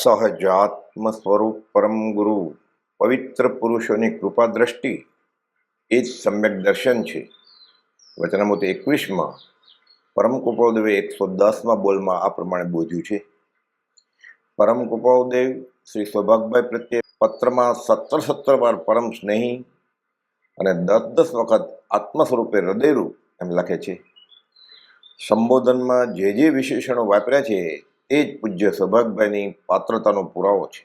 સહજાત્મ સ્વરૂપ પરમ ગુરુ પવિત્ર પુરુષોની કૃપા દ્રષ્ટિ એ જ સમ્યક દર્શન છે વચનામૃત એકવીસમાં પરમ કૃપાદેવે એકસો દસમાં બોલમાં આ પ્રમાણે બોધ્યું છે પરમ કૃપાદેવ શ્રી સૌભાગભાઈ પ્રત્યે પત્રમાં સત્તર સત્તર વાર પરમ સ્નેહી અને દસ દસ વખત આત્મ સ્વરૂપે હૃદયરૂપ એમ લખે છે સંબોધનમાં જે જે વિશેષણો વાપર્યા છે તે જ પૂજ્ય સૌભાગભાઈની પાત્રતાનો પુરાવો છે.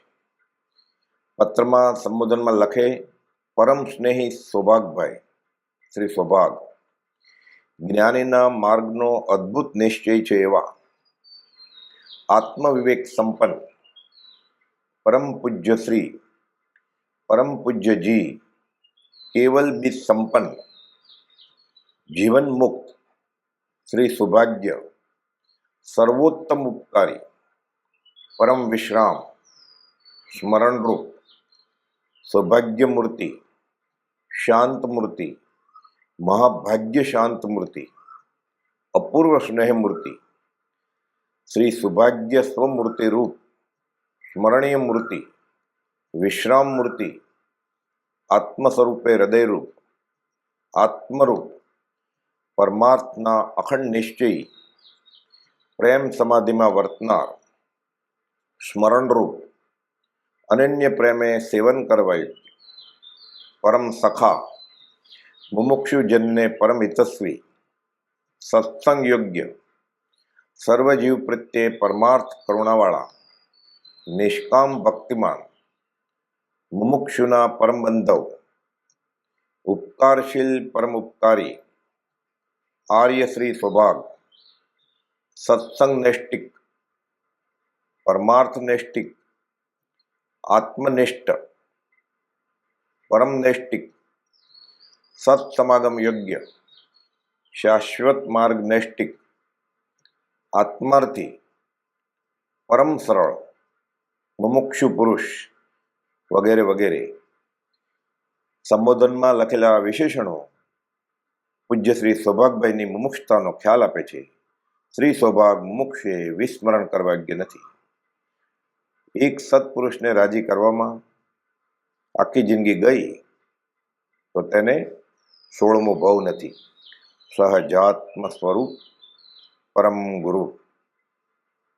પત્રમાં સંબોધનમાં લખે, પરમ સ્નેહી સૌભાગભાઈ શ્રી સૌભાગ, જ્ઞાનીના માર્ગનો અદ્ભુત નિશ્ચય છે એવા. આત્મવિવેક સંપન્ન, પરમ પૂજ્ય શ્રી, પરમ પૂજ્યજી કેવલ બી સંપન્ન, જીવન મુક્ત, શ્રી સૌભાગ્ય सर्वोत्तम उपकारी, परम विश्राम, स्मरण रूप, सौभाग्य मूर्ति, शांत मूर्ति, महाभाग्य शांत मूर्ति, अपूर्व स्नेह मूर्ति, श्री सुभाग्य स्वमूर्ति रूप, स्मरणीय मूर्ति, विश्राम मूर्ति, आत्मस्वरूपे हृदय रूप, आत्मरूप, परमात्मा अखंड निश्चयी પ્રેમ સમાધિમાં વર્તનાર સ્મરણરૂપ અનન્ય પ્રેમે સેવન કરવાય પરમ સખા મુમુક્ષુજનને પરમ હિતસ્વી સત્સંગ યોગ્ય સર્વજીવ પ્રત્યે પરમાર્થ કરુણાવાળા નિષ્કામ ભક્તિમાન મુમુક્ષુના પરમ બંધવ ઉપકારશીલ પરમ ઉપકારી આર્ય શ્રી સ્વભાગ સત્સંગ નૈષ્ટિક પરમાર્થ નૈષ્ટિક આત્મનિષ્ઠ, પરમનૈષ્ટિક, સત્સમાગમ યોગ્ય, શાશ્વત માર્ગ નૈષ્ટિક આત્માર્થી, પરમ સરળ, મુમુક્ષુ પુરુષ વગેરે વગેરે. સંબોધનમાં લખેલા વિશેષણો પૂજ્ય શ્રી સૌભાગભાઈની મુમુક્ષતાનો ખ્યાલ આપે છે. શ્રી સ્વભાગ મુમુક્ષે વિસ્મરણ કરવા યોગ્ય નથી. એક સત્પુરુષને રાજી કરવામાં આખી જિંદગી ગઈ તો તેને સોળમો ભવ નથી. સહજાત્મ સ્વરૂપ પરમ ગુરુ